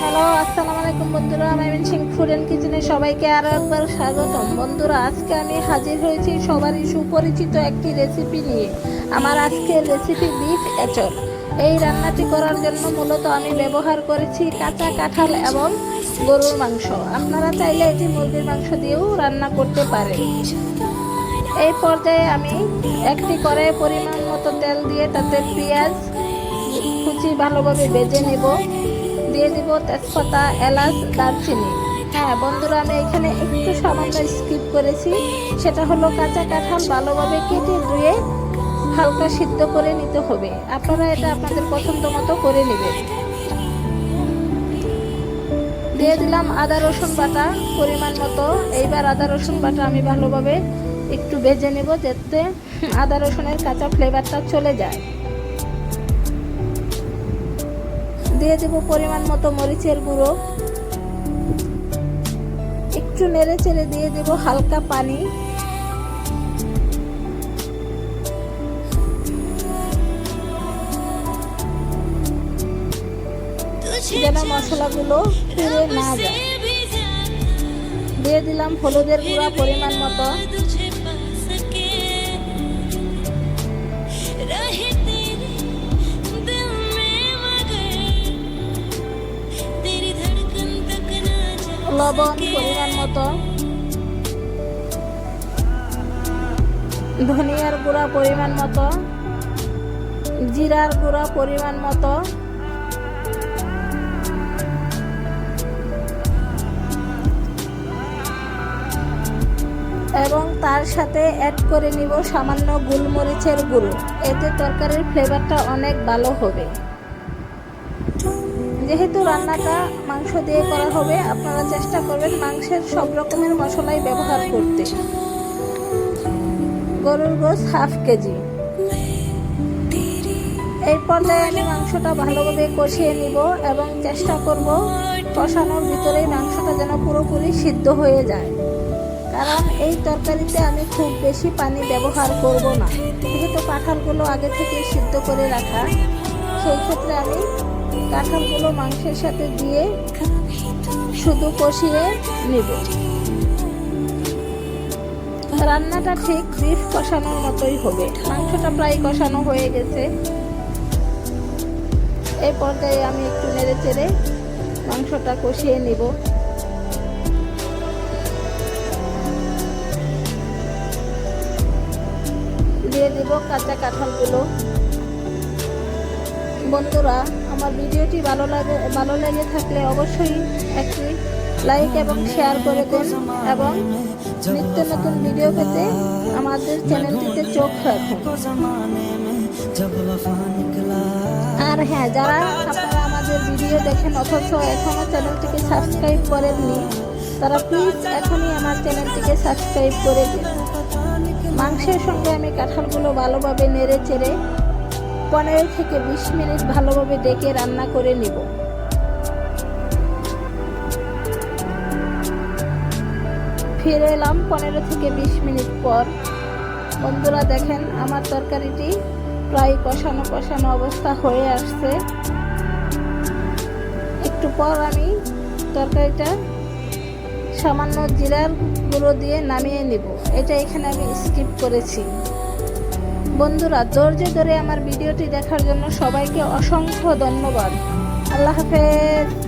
Hello, আসসালামু আলাইকুম বন্ধুরা, আমি সিং ফুড অ্যান্ড কিচেনে সবাইকে আরও একবার স্বাগতম। বন্ধুরা, আজকে আমি হাজির হয়েছি সবারই সুপরিচিত একটি রেসিপি নিয়ে। আমার আজকের রেসিপি বিফ এচর এই রান্নাটি করার জন্য মূলত আমি ব্যবহার করেছি কাঁচা কাঁঠাল এবং গরুর মাংস। আপনারা চাইলে এটি মুরগির মাংস দিয়েও রান্না করতে পারেন। এই পর্যায়ে আমি একটি কড়াইয়ে পরিমাণ মতো তেল দিয়ে তাতে পেঁয়াজ, কুচি ভালোভাবে বেজে নেব। দিয়ে দিব তেজপাতা, এলাচ, দারচিনি। হ্যাঁ বন্ধুরা, আমি এখানে একটু সামান্য স্কিপ করেছি। সেটা হলো কাঁচা কাঁঠাল ভালোভাবে কেটে ধুয়ে হালকা সিদ্ধ করে নিতে হবে। আপনারা এটা আপনাদের পছন্দ মতো করে নেবেন। দিয়ে দিলাম আদা, রসুন বাটা পরিমাণ মতো। এইবার আদা, রসুন বাটা আমি ভালোভাবে একটু ভেজে নেব যাতে আদা, রসুনের কাঁচা ফ্লেভারটা চলে যায়। দিয়ে দেব পরিমাণ মতো মরিচের গুঁড়ো। একটু নেড়ে চেড়ে দিয়ে দেব হালকা পানি। যেন মশলাগুলো পুড়ে না যায়। দিয়ে দিলাম হলুদের গুঁড়া পরিমাণ মতো। লবণ পরিমাণ মতো। ধনিয়ার গুঁড়া পরিমাণ মতো। জিরার গুঁড়া পরিমাণ মতো। এবং তার সাথে অ্যাড করে নিব সামান্য গোলমরিচের গুঁড়ো। এতে তরকারির ফ্লেভারটা অনেক ভালো হবে। যেহেতু রান্নাটা মাংস দিয়ে করা হবে, আপনারা চেষ্টা করবেন মাংসের সব রকমের মশলাই ব্যবহার করতে। গরুর গোস হাফ কেজি। এই পর্যায়ে আমি মাংসটা ভালোভাবে কষিয়ে নিব এবং চেষ্টা করব কষানোর ভিতরেই মাংসটা যেন পুরোপুরি সিদ্ধ হয়ে যায়। কারণ এই তরকারিতে আমি খুব বেশি পানি ব্যবহার করব না। যেহেতু কাঁঠালগুলো আগে থেকে সিদ্ধ করে রাখা, সেই ক্ষেত্রে আমি কাঁঠালগুলো মাংসের সাথে দিয়ে শুধু কষিয়ে নেব। রান্নাটা ঠিক বিফ কষানোর মতোই হবে। মাংসটা প্রায় কষানো হয়ে গেছে। এই পর্যায়ে আমি একটু নেড়ে চেড়ে মাংসটা কষিয়ে নিব। দিয়ে দিব কাঁচা কাঁঠালগুলো। বন্ধুরা, আমার ভিডিওটি ভালো লাগে, ভালো লেগে থাকলে অবশ্যই একটি লাইক এবং শেয়ার করে দেন এবং নিত্য নতুন ভিডিও পেতে আমাদের চ্যানেলটিতে চোখ রাখুন। আর হ্যাঁ যারা আপনারা আমাদের ভিডিও দেখেন অথচ এখনও চ্যানেলটিকে সাবস্ক্রাইব করেননি, তারা প্লিজ এখনই আমার চ্যানেলটিকে সাবস্ক্রাইব করে দিন। মাংসের সঙ্গে আমি কাঁঠালগুলো ভালোভাবে নেড়ে চেড়ে পনেরো থেকে বিশ মিনিট ভালোভাবে ডেকে রান্না করে নিব। ফিরে এলাম পনেরো থেকে বিশ মিনিট পর। বন্ধুরা দেখেন, আমার তরকারিটি প্রায় কষানো কষানো অবস্থা হয়ে আসছে। একটু পর আমি তরকারিটা সামান্য জিরার গুঁড়ো দিয়ে নামিয়ে নিব। এটা এখানে আমি স্কিপ করেছি। বন্ধুরা ধৈর্য ধরে আমার ভিডিওটি দেখার জন্য সবাইকে অসংখ্য ধন্যবাদ। আল্লাহ হাফেজ।